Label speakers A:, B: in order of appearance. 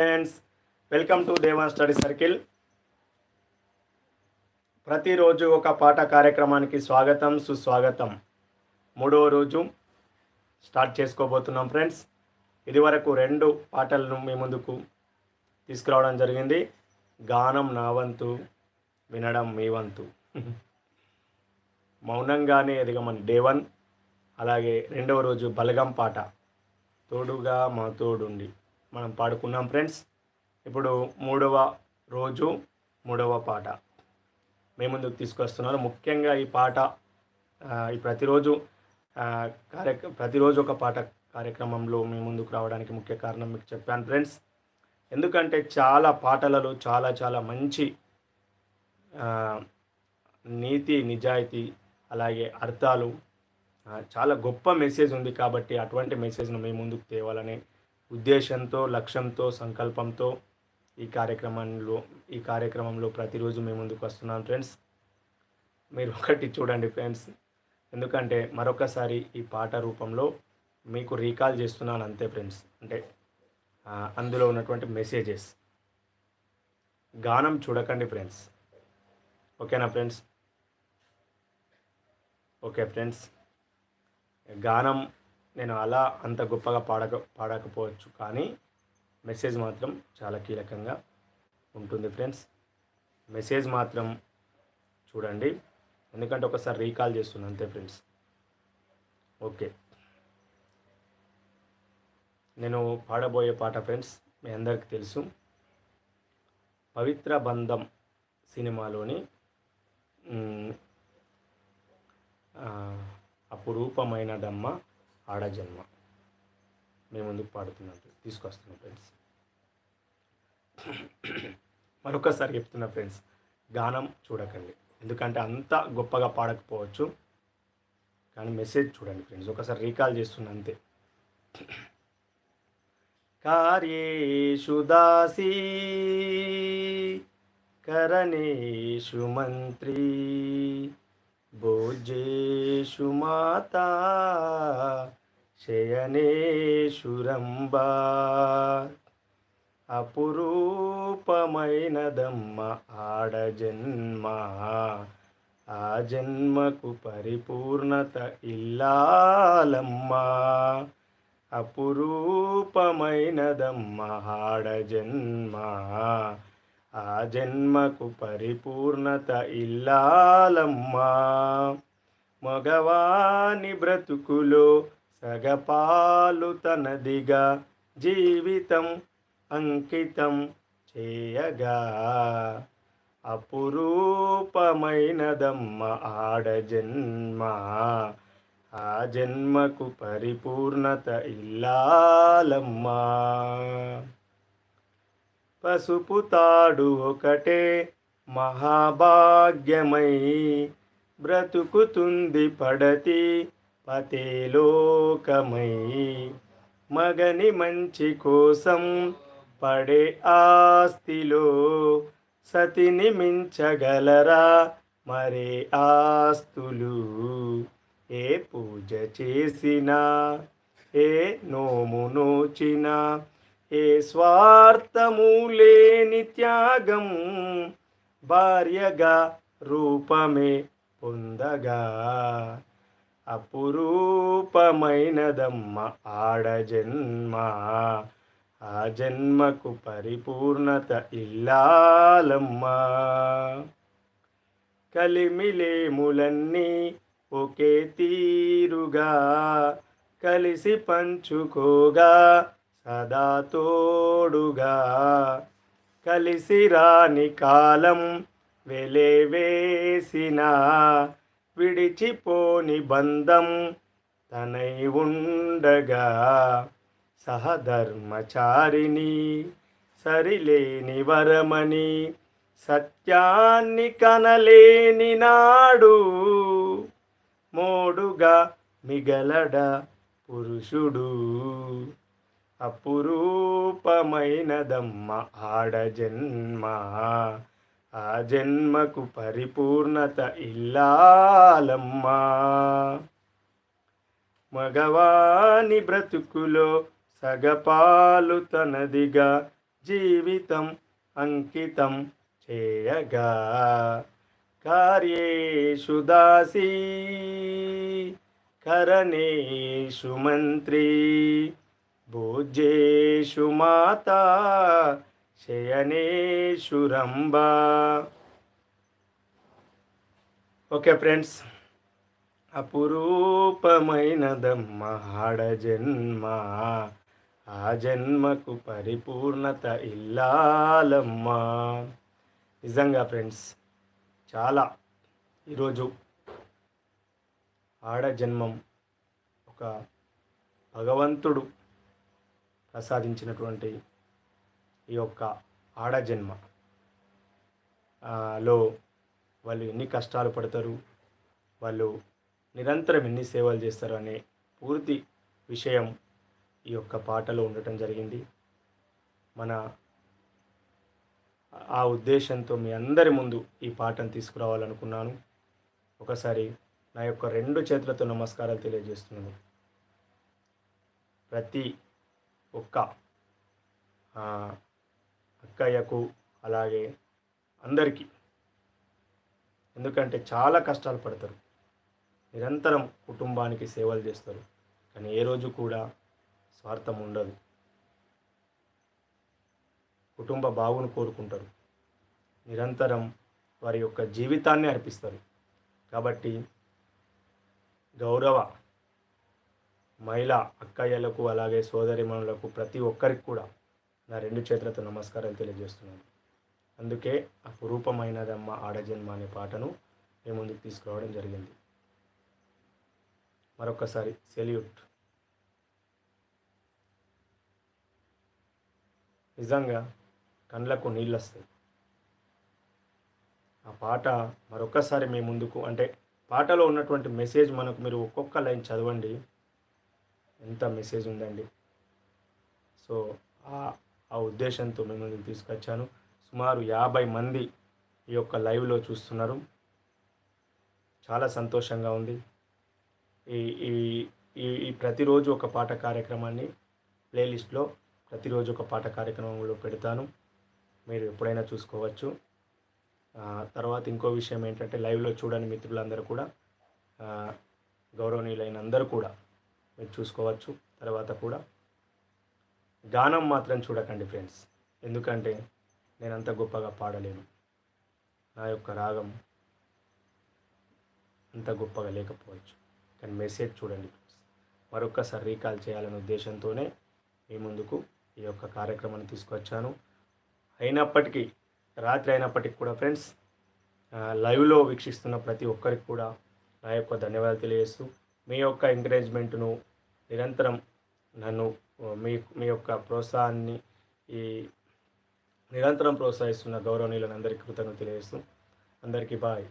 A: Friends welcome to Devan study circle ప్రతిరోజు ఒక పాట కార్యక్రమానికి స్వాగతం సుస్వాగతం. మూడవ రోజు స్టార్ట్ చేసుకోబోతున్నాం ఫ్రెండ్స్. ఇదివరకు రెండు పాటలను మీ ముందుకు తీసుకురావడం జరిగింది. గానం నా వంతు వినడం మీ వంతు. మౌనంగానే ఎదగమని డే వన్ అలాగే రెండవ రోజు బలగం పాట. తోడుగా మా తోడుండి. మనం పాడుకున్నాం ఫ్రెండ్స్. ఇప్పుడు మూడవ రోజు మూడవ పాట. మీ ముందుకు తీసుకొస్తున్నారు. ముఖ్యంగా ఈ పాట ఈ ప్రతిరోజు ఆ, కార్యక్ర ప్రతిరోజు ఒక పాట కార్యక్రమంలో మీ ముందుకు రావడానికి ముఖ్య కారణం మీకు చెప్పాను ఫ్రెండ్స్. ఎందుకంటే చాలా పాటలలో చాలా చాలా మంచి నీతి నిజాయితీ అలాగే అర్థాలు చాలా గొప్ప మెసేజ్ ఉంది కాబట్టి అటువంటి మెసేజ్ను మీ ముందుకు తేవాలని ఉద్దేశంతో లక్ష్యంతో సంకల్పంతో ఈ కార్యక్రమంలో ఈ కార్యక్రమంలో ప్రతిరోజు మేము ముందుకు వస్తున్నాను ఫ్రెండ్స్. మీరు ఒకటి చూడండి ఫ్రెండ్స్. ఎందుకంటే మరొకసారి ఈ పాట రూపంలో మీకు రీకాల్ చేస్తున్నాను అంతే ఫ్రెండ్స్. అంటే అందులో ఉన్నటువంటి మెసేజెస్. గానం చూడకండి ఫ్రెండ్స్. ఓకేనా ఫ్రెండ్స్? Okay friends. గానం నేను అలా అంత గొప్పగా పాడక పాడకపోవచ్చు. కానీ మెసేజ్ మాత్రం చాలా కీలకంగా ఉంటుంది ఫ్రెండ్స్. మెసేజ్ మాత్రం చూడండి. ఎందుకంటే ఒకసారి రీకాల్ చేస్తుంది. అంతే ఫ్రెండ్స్. ఓకే. నేను పాడబోయే పాట ఫ్రెండ్స్ మీ అందరికీ తెలుసు. పవిత్ర బంధం సినిమాలోని అపురూపమైన డమ్మ ఆడజన్మ మేము ముందుకు పాడుతున్నాను తీసుకొస్తున్నాం ఫ్రెండ్స్. మరొకసారి చెప్తున్నా ఫ్రెండ్స్ గానం చూడకండి. ఎందుకంటే అంత గొప్పగా పాడకపోవచ్చు. కానీ మెసేజ్ చూడండి ఫ్రెండ్స్. ఒకసారి రీకాల్ చేస్తున్నా అంతే. కార్యేషు దాసీ కరణేషు మంత్రి భోజేషు మాతా శయనేశురంబా అపురూపమైనదమ్మ ఆడజన్మ ఆ జన్మకు పరిపూర్ణత ఇల్లాలమ్మ. అపురూపమైనదమ్మ ఆడజన్మ ఆ జన్మకు పరిపూర్ణత ఇల్లాలమ్మా. మగవాని బ్రతుకులో సగపాలు తనదిగా జీవితం అంకితం చేయగా అపురూపమైనదమ్మ ఆడజన్మ ఆ జన్మకు పరిపూర్ణత ఇల్లాలమ్మా. పసుపు తాడు ఒకటే మహాభాగ్యమై బ్రతుకుతుంది పడతి పతేలోకమై మగని మంచి కోసం పడే ఆస్తిలో సతిని మించగలరా మరే ఆస్తులు? ఏ పూజ చేసినా? ఏ నోము నోచినా? ఏ స్వార్థము లేని త్యాగం భార్యగా రూపమే పొందగా? అపురూపమైనదమ్మ ఆడజన్మ ఆ జన్మకు పరిపూర్ణత ఇల్లాలమ్మా. కలిమిలేములన్నీ ఒకే తీరుగా కలిసి పంచుకోగా సదా తోడుగా. కలిసి రాని కాలం వెలేవేసిన విడిచిపోని బంధం తనై ఉండగా సహధర్మచారిని సరిలేని వరమని సత్యాన్ని కనలేని నాడు మోడుగా మిగలడ పురుషుడు. అపురూపమైనదమ్మ ఆడజన్మ ఆ జన్మకు పరిపూర్ణత ఇల్లాలమ్మా. మగవాని బ్రతుకులో సగపాలు తనదిగా జీవితం అంకితం చేయగా. కార్యేషు దాసీ కరణేషు మంత్రి భోజేషు మాతా శయనేశురంబ ఓకే ఫ్రెండ్స్ అపురూపమైనదమ్మ ఆడ జన్మ. ఆ జన్మకు పరిపూర్ణత ఇల్లాలమ్మా. నిజంగా ఫ్రెండ్స్ చాలా ఈరోజు ఆడ జన్మం ఒక భగవంతుడు ప్రసాదించినటువంటి ఈ యొక్క ఆడ జన్మ లో వాళ్ళు ఎన్ని కష్టాలు పడతారు వాళ్ళు నిరంతరం ఎన్ని సేవలు చేస్తారు అనే పూర్తి విషయం ఈ యొక్క పాటలో ఉండటం జరిగింది. మన ఆ ఉద్దేశంతో మీ అందరి ముందు ఈ పాటను తీసుకురావాలనుకున్నాను. ఒకసారి నా యొక్క రెండు చేతులతో నమస్కారాలు తెలియజేస్తున్నాను. ప్రతి ఒక్క అక్కయ్యకు అలాగే అందరికీ. ఎందుకంటే చాలా కష్టాలు పడతారు. నిరంతరం కుటుంబానికి సేవలు చేస్తారు. కానీ ఏ రోజు కూడా స్వార్థం ఉండదు. కుటుంబ బాగును కోరుకుంటారు. నిరంతరం వారి యొక్క జీవితాన్ని అర్పిస్తారు. కాబట్టి గౌరవ మహిళ అక్కయ్యలకు అలాగే సోదరిమణులకు ప్రతి ఒక్కరికి కూడా నా రెండు చేతులతో నమస్కారాలు తెలియజేస్తున్నాను. అందుకే అపురూపమైనదమ్మ ఆడజన్మ అనే పాటను మీ ముందుకు తీసుకురావడం జరిగింది. మరొకసారి సెల్యూట్. నిజంగా కళ్ళకు నీళ్ళు వస్తాయి ఆ పాట మరొకసారి మీ ముందుకు అంటే పాటలో ఉన్నటువంటి మెసేజ్ మనకు మీరు ఒక్కొక్క లైన్ చదవండి. ఎంత మెసేజ్ ఉందండి. సో ఆ ఉద్దేశంతో మిమ్మల్ని తీసుకొచ్చాను. సుమారు యాభై మంది ఈ యొక్క లైవ్లో చూస్తున్నారు. చాలా సంతోషంగా ఉంది. ఈ ఈ ఈ ఈ ప్రతిరోజు ఒక పాట కార్యక్రమాన్ని ప్లేలిస్ట్లో ప్రతిరోజు ఒక పాట కార్యక్రమంలో పెడతాను. మీరు ఎప్పుడైనా చూసుకోవచ్చు. తర్వాత ఇంకో విషయం ఏంటంటే లైవ్లో చూడని మిత్రులందరూ కూడా గౌరవనీయులైన అందరూ కూడా మీరు చూసుకోవచ్చు. తర్వాత కూడా గానం మాత్రం చూడకండి ఫ్రెండ్స్. ఎందుకంటే నేను అంత గొప్పగా పాడలేను. నా యొక్క రాగం అంత గొప్పగా లేకపోవచ్చు. కానీ మెసేజ్ చూడండి ఫ్రెండ్స్. మరొక్కసారి రీకాల్ చేయాలనే ఉద్దేశంతోనే మీ ముందుకు ఈ యొక్క కార్యక్రమాన్ని తీసుకొచ్చాను. అయినప్పటికీ రాత్రి అయినప్పటికీ కూడా ఫ్రెండ్స్ లైవ్లో వీక్షిస్తున్న ప్రతి ఒక్కరికి కూడా నా యొక్క ధన్యవాదాలు తెలియజేస్తూ మీ యొక్క ఎంకరేజ్మెంట్ను నిరంతరం నన్ను మీ మీ యొక్క ప్రోత్సాహాన్ని ఈ నిరంతరం ప్రోత్సహిస్తున్న గౌరవనీయులను అందరికీ కృతజ్ఞతలు తెలియజేస్తూ అందరికీ బాయ్.